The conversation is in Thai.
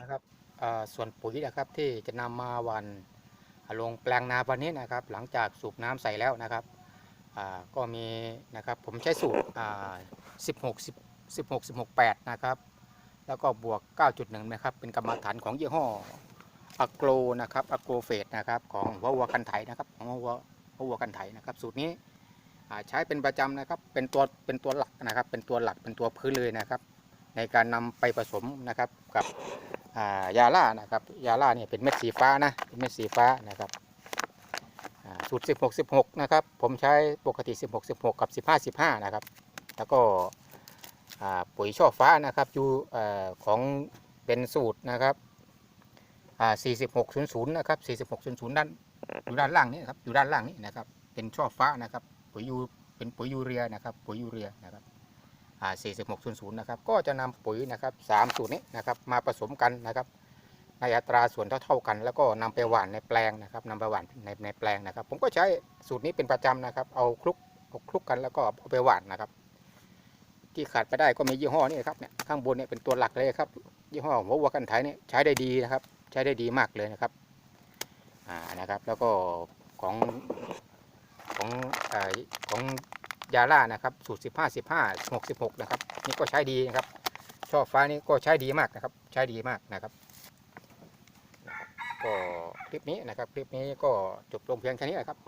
นะครับส่วนปุ๋ยนะครับที่จะนำมาวันลงแปลงนาวันนี้นะครับ หลังจากสูบน้ำใส่แล้วนะครับก็มีนะครับผมใช้สูตร16 10 16 16 8นะครับแล้วก็บวก 9.1 นะครับ เป็นกรรมฐานของยี่ห้ออะโกรนะครับอะโกรเฟสนะครับของหัววัวกันไถนะครับของวัววัวกันไถนะครับ สูตรนี้ใช้เป็นประจำนะครับ เป็นตัวเป็นตัวหลักนะครับ เป็นตัวหลักเป็นตัวพื้นเลยนะครับ ในการนำไปผสมนะครับกับายาล่านะครับยาล่าเนี่ยเป็นเม็ดสีฟ้านะเป็นเม็ดสีฟ้านะครับสูตร 16 16 นะครับ ผมใช้ปกติ 16 16 กับ 15 15 นะครับ แล้วก็ปุ๋ยช่อฟ้านะครับอยู่ของเป็นสูตรนะครับอ่า4600 นะครับ 4600 ด้านอยู่ด้านล่างนี่ครับอยู่ด้านล่างนี่นะครับ เป็นช่อฟ้านะครับ ปุ๋ยยูเป็นปุ๋ยยูเรียนะครับ ปุ๋ยยูเรียนะครับ 4600นะครับก็จะนำปุ๋ยนะครับสสูตรนี้นะครับมาผสมกันนะครับในอัตราส่วนเท่าๆกัน แล้วก็นำไปหว่านในแปลงนะครับนำไปหว่านในในแปลงนะครับ ผมก็ใช้สูตรนี้เป็นประจำนะครับเอาคลุกเอาคลุกกันแล้วก็เอาไปหว่านนะครับ ที่ขาดไปได้ก็มียี่ห้อนี้ครับเนี่ยข้างบนเนี่ยเป็นตัวหลักเลยครับยี่ห้อหัววัวกันไทยเนี่ยใช้ได้ดีนะครับ ใช้ได้ดีมากเลยนะครับอ่านะครับแล้วก็ของของเอ่อของ ยาล่านะครับสูตร 15 15 66 นะครับ นี่ก็ใช้ดีนะครับ ช่อฟ้านี่ก็ใช้ดีมากนะครับ ใช้ดีมากนะครับ ก็คลิปนี้นะครับ คลิปนี้ก็จบลงเพียงแค่นี้นะครับ